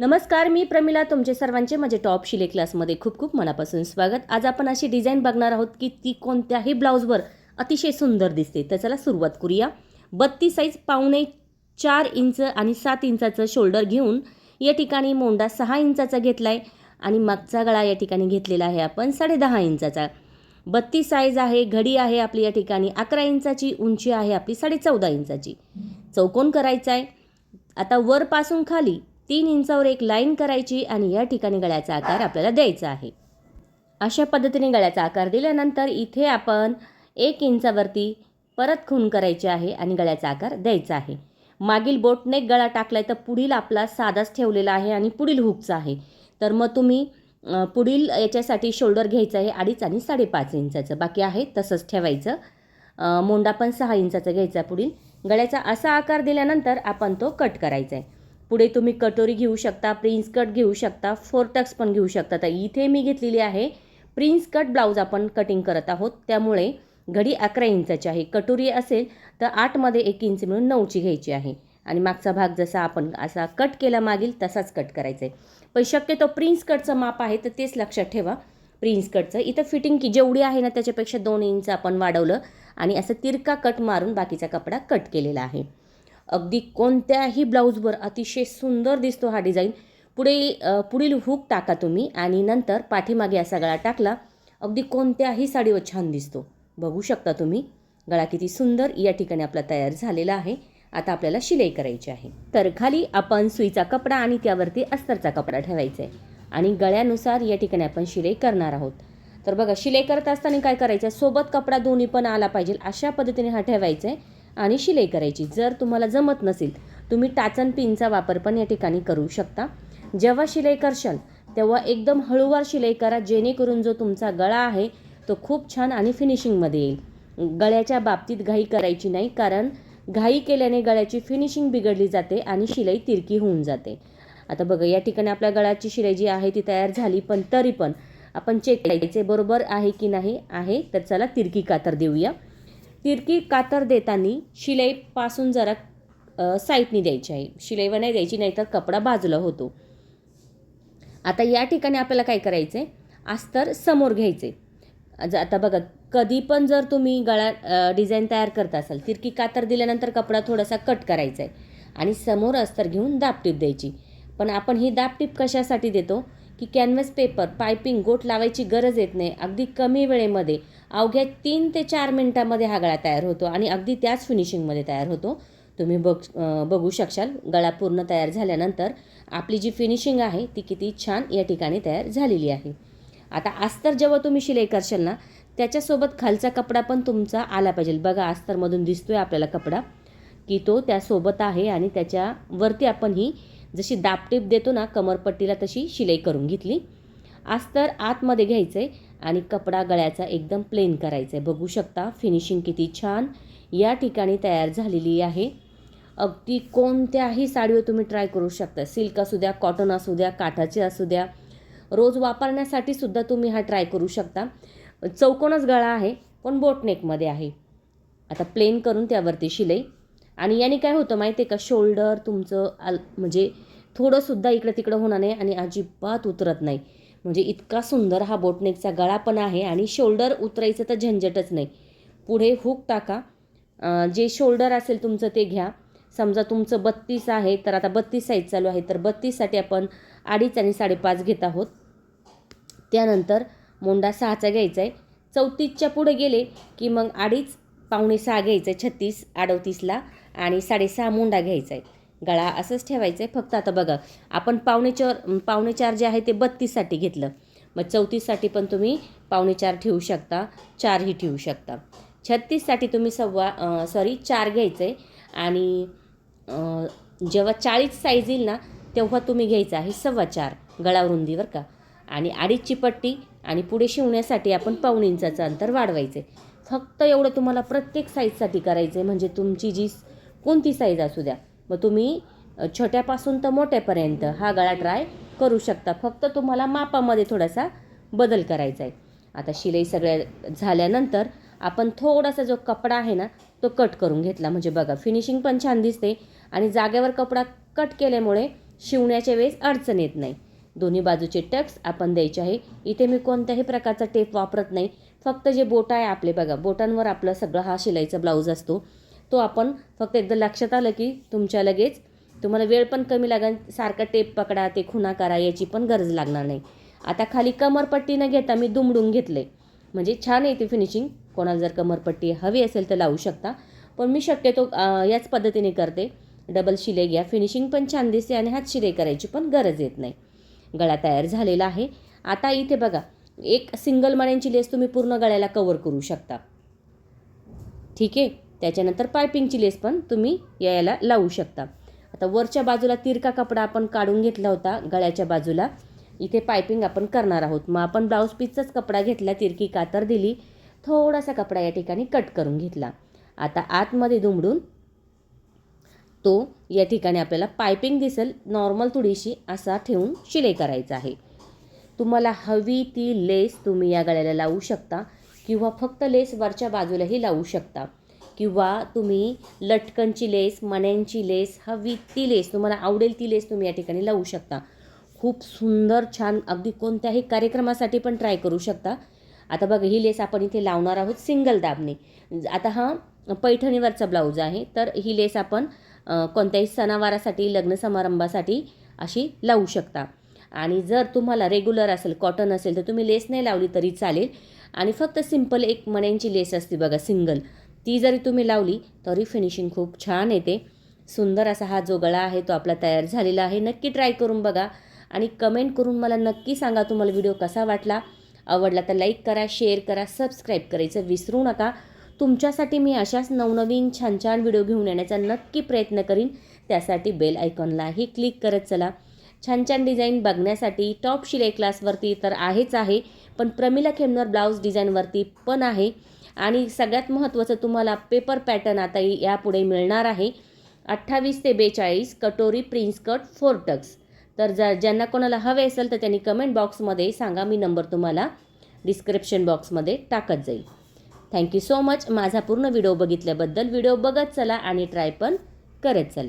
नमस्कार मी प्रमिला तुमचे सर्वांचे माझे टॉप शिले क्लासमध्ये खूप खूप मनापासून स्वागत. आज आपण अशी डिझाईन बघणार आहोत की ती कोणत्याही ब्लाऊजवर अतिशय सुंदर दिसते. तर चला सुरुवात करूया. बत्तीस साईज पावणे चार इंच आणि सात इंचाचं शोल्डर घेऊन या ठिकाणी मोंडा सहा इंचाचा घेतला आहे आणि मागचा गळा या ठिकाणी घेतलेला आहे आपण साडेदहा इंचाचा. बत्तीस साईज आहे घडी आहे आपली या ठिकाणी. अकरा इंचाची उंची आहे आपली साडे चौदा इंचाची. चौकोन करायचा आहे आता वरपासून खाली तीन इंचावर एक लाईन करायची आणि या ठिकाणी गळ्याचा आकार आपल्याला द्यायचा आहे. अशा पद्धतीने गळ्याचा आकार दिल्यानंतर इथे आपण एक इंचावरती परत खून करायची आहे आणि गळ्याचा आकार द्यायचा आहे. मागील बोटने गळा टाकलाय तर पुढील आपला साधाच ठेवलेला आहे आणि पुढील हुकचा आहे. तर मग तुम्ही पुढील याच्यासाठी शोल्डर घ्यायचं आहे अडीच आणि साडेपाच इंचाचं. बाकी आहे तसंच ठेवायचं. मोंडा पण सहा इंचाचा घ्यायचा पुढील. गळ्याचा असा आकार दिल्यानंतर आपण तो कट करायचा आहे. पुढे तुम्ही कटोरी घेऊ शकता प्रिन्स कट घेऊ शकता फोरटक्स पण घेऊ शकता. तर इथे मी घेतलेली आहे प्रिन्स कट ब्लाऊज आपण कटिंग करत आहोत. त्यामुळे घडी अकरा इंचाची आहे. कटोरी असेल तर आठमध्ये एक इंच मिळून नऊची घ्यायची आहे. आणि मागचा भाग जसा आपण असा कट केला मागील तसाच कट करायचा आहे पण शक्यतो प्रिन्स कटचं माप आहे तर तेच लक्षात ठेवा. प्रिन्स कटचं. इथं फिटिंग की जेवढी आहे ना त्याच्यापेक्षा दोन इंच आपण वाढवलं. आणि असं तिरका कट मारून बाकीचा कपडा कट केलेला आहे. अगदी कोणत्याही ब्लाऊजवर अतिशय सुंदर दिसतो हा डिझाईन. पुढे पुढील हुक टाका तुम्ही आणि नंतर पाठीमागे असा गळा टाकला अगदी कोणत्याही साडीवर छान दिसतो. बघू शकता तुम्ही गळा किती सुंदर या ठिकाणी आपला तयार झालेला आहे. आता आपल्याला शिलाई करायची आहे. तर खाली आपण सुईचा कपडा आणि त्यावरती अस्तरचा कपडा ठेवायचा आहे. आणि गळ्यानुसार या ठिकाणी आपण शिलाई करणार आहोत. तर बघा शिलाई करत असताना काय करायचं? आहे सोबत कपडा दोन्ही पण आला पाहिजे अशा पद्धतीने हा ठेवायचा आहे. आणि शिलाई करायची. जर तुम्हाला जमत नसेल तुम्ही टाचन पिनचा वापर पण या ठिकाणी करू शकता. जेव्हा शिलाई करशाल तेव्हा एकदम हळूवार शिलाई करा जेणेकरून जो तुमचा गळा आहे तो खूप छान आणि फिनिशिंगमध्ये येईल. गळ्याच्या बाबतीत घाई करायची नाही कारण घाई केल्याने गळ्याची फिनिशिंग बिघडली जाते आणि शिलाई तिरकी होऊन जाते. आता बघा या ठिकाणी आपल्या गळ्याची शिलाई जी आहे ती तयार झाली पण तरी पण आपण चेक करायचे बरोबर आहे की नाही आहे तर चला तिरकी कातर देऊया. तिरकी कातर देताना शिलाईपासून जरा साईटनी द्यायची आहे. शिलाईवर नाही द्यायची नाहीतर कपडा बाजूला होतो. आता या ठिकाणी आपल्याला काय करायचं आहे अस्तर समोर घ्यायचे. आता बघा कधी पण जर तुम्ही गळा डिझाईन तयार करत असाल तिरकी कातर दिल्यानंतर कपडा थोडासा कट करायचा आहे आणि समोर अस्तर घेऊन दापटीप द्यायची. पण आपण ही दापटीप कशासाठी देतो? की कॅनव्हस पेपर पायपिंग गोट लावायची गरज येत नाही. अगदी कमी वेळेमध्ये अवघ्या तीन ते चार मिनटामध्ये हा गळा तयार होतो आणि अगदी त्याच फिनिशिंगमध्ये तयार होतो. तुम्ही बघ बघू शकशाल गळा पूर्ण तयार झाल्यानंतर आपली जी फिनिशिंग आहे ती किती छान या ठिकाणी तयार झालेली आहे. आता अस्तर जेव्हा तुम्ही शिलाई करशाल ना त्याच्यासोबत खालचा कपडा पण तुमचा आला पाहिजे. बघा अस्तरमधून दिसतोय आपल्याला कपडा की तो त्यासोबत आहे आणि त्याच्यावरती आपण ही जशी दापटीप देतो ना कमरपट्टीला तशी शिलाई करून घेतली. अस्तर आतमध्ये घ्यायचं आहे आणि कपडा गळ्याचा एकदम प्लेन करायचा आहे बघू शकता फिनिशिंग किती छान या ठिकाणी तयार झालेली आहे. अगदी कोणत्याही साडीवर तुम्ही ट्राय करू शकता. सिल्क असू द्या कॉटन असू द्या काठाचे असू द्या. रोज वापरण्यासाठी सुद्धा तुम्ही हा ट्राय करू शकता. चौकोनच गळा आहे पण बोटनेकमध्ये आहे. आता प्लेन करून त्यावरती शिलाई. आणि याने काय होतं माहिती आहे का? शोल्डर तुमचं आल म्हणजे थोडंसुद्धा इकडं तिकडं होणार नाही आणि अजिबात उतरत नाही. म्हणजे इतका सुंदर हा बोटनेकचा गळा पण आहे आणि शोल्डर उतरायचं तर झंझटच नाही. पुढे हुक टाका. जे शोल्डर असेल तुमचं ते घ्या. समजा तुमचं बत्तीस आहे तर आता बत्तीस साईज चालू आहे तर बत्तीससाठी आपण अडीच आणि साडेपाच घेत आहोत. त्यानंतर मोंडा सहाचा घ्यायचा आहे चौतीसच्या पुढे गेले की मग अडीच पावणे सहा घ्यायचं आहे छत्तीस अडवतीसला आणि साडेसहा मुंडा घ्यायचा आहे. गळा असंच ठेवायचं आहे. फक्त आता बघा आपण पावणे चार पावणे चार जे आहे ते बत्तीससाठी घेतलं. मग चौतीससाठी पण तुम्ही पावणे चार ठेवू शकता चारही ठेवू शकता. छत्तीससाठी तुम्ही सव्वा सॉरी चार घ्यायचं आहे. आणि जेव्हा चाळीस साईज येईल ना तेव्हा तुम्ही घ्यायचं आहे सव्वा चार गळा रुंदीवर का. आणि अडीचची पट्टी आणि पुढे शिवण्यासाठी आपण पाऊण इंचाचं अंतर वाढवायचं आहे. फक्त एवढं तुम्हाला प्रत्येक साईजसाठी करायचं आहे. म्हणजे तुमची जी कोणती साईज असू द्या. मग तुम्ही छोट्यापासून तर मोठ्यापर्यंत हा गळा ट्राय करू शकता. फक्त तुम्हाला मापामध्ये थोडासा बदल करायचा आहे. आता शिलाई सगळ्या झाल्यानंतर आपण थोडासा जो कपडा आहे ना तो कट करून घेतला. म्हणजे बघा फिनिशिंग पण छान दिसते आणि जागेवर कपडा कट केल्यामुळे शिवण्याच्या वेळेस अडचण येत नाही. दोन्ही बाजूचे टक्स आपण द्यायचे आहे. इथे मी कोणत्याही प्रकारचा टेप वापरत नाही. फक्त जे बोट आहे आपले बघा बोटांवर आपलं सगळं हा शिलाईचा ब्लाऊज असतो. तो आपण फक्त एकदा लक्षात आलं की तुमच्या लगेच तुम्हाला वेळ पण कमी लागेल सारखा टेप पकडा ते खुणा करा याची पण गरज लागणार नाही. आता खाली कमरपट्टी न घेता मी दुमडून घेतले म्हणजे छान येते फिनिशिंग कोणाला जर कमरपट्टी हवी असेल तर लावू शकता. पण मी शक्यतो याच पद्धतीने करते. डबल शिलाई घ्या. फिनिशिंग पण छान दिसते आणि हात शिलाई करायची पण गरज येत नाही. गळा तयार झालेला आहे. आता इथे बघा एक सिंगल मण्यांची लेस तुम्ही पूर्ण गळ्याला कवर करू शकता. ठीक आहे? त्याच्यानंतर पायपिंगची लेस पण तुम्ही यायला लावू शकता. आता वरच्या बाजूला तिरका कपडा आपण काढून घेतला होता गळ्याच्या बाजूला. इथे पायपिंग आपण करणार आहोत. मग आपण ब्लाऊज पीसचाच कपडा घेतला तिरकी कातर दिली थोडासा कपडा या ठिकाणी कट करून घेतला. आता आतमध्ये दुमडून तो या ठिकाणी आपल्याला पायपिंग दिसेल. नॉर्मल थोडीशी असा ठेवून शिलाई करायचा आहे. तुम्हाला हवी ती लेस तुम्ही या गळ्याला लावू शकता किंवा फक्त लेस वरच्या बाजूलाही लावू शकता. किंवा तुम्ही लटकनची लेस मण्यांची लेस हवी ती लेस तुम्हाला आवडेल ती लेस तुम्ही या ठिकाणी लावू शकता. खूप सुंदर छान अगदी कोणत्याही कार्यक्रमासाठी पण ट्राय करू शकता. आता बघा ही लेस आपण इथे लावणार आहोत सिंगल दाबने आता हा पैठणीवरचा ब्लाऊज आहे तर ही लेस आपण कोणत्याही सणावारासाठी लग्न समारंभासाठी अशी लावू शकता. आणि जर तुम्हाला रेग्युलर असेल कॉटन असेल तर तुम्ही लेस नाही लावली तरी चालेल. आणि फक्त सिंपल एक मण्यांची लेस असते बघा सिंगल ती जरी तुम्ही लावली तरी फिनिशिंग खूप छान येते. सुंदर असा हा जो गळा आहे तो आपला तयार झालेला आहे. नक्की ट्राय करून बघा आणि कमेंट करून मला नक्की सांगा तुम्हाला व्हिडिओ कसा वाटला. आवडला तर लाईक करा शेअर करा सबस्क्राईब करायचं विसरू नका. तुमच्यासाठी मी अशाच नवनवीन छान छान व्हिडिओ घेऊन येण्याचा नक्की प्रयत्न करीन. त्यासाठी बेल आयकॉनलाही क्लिक करत चला. छान छान डिझाईन बघण्यासाठी टॉप शिलाई क्लासवरती तर आहेच आहे पण प्रमिला खेमनर ब्लाऊज डिझाईनवरती पण आहे. आणि सगळ्यात महत्त्वाचं तुम्हाला पेपर पॅटर्न आता यापुढे मिळणार आहे. अठ्ठावीस ते बेचाळीस कटोरी प्रिन्स कट फोर टक्स तर ज ज्यांना कोणाला हवे असेल तर त्यांनी कमेंट बॉक्समध्ये सांगा मी नंबर तुम्हाला डिस्क्रिप्शन बॉक्समध्ये टाकत जाईल. थँक्यू सो मच माझा पूर्ण व्हिडिओ बघितल्याबद्दल व्हिडिओ बघत चला आणि ट्राय पण करत चला.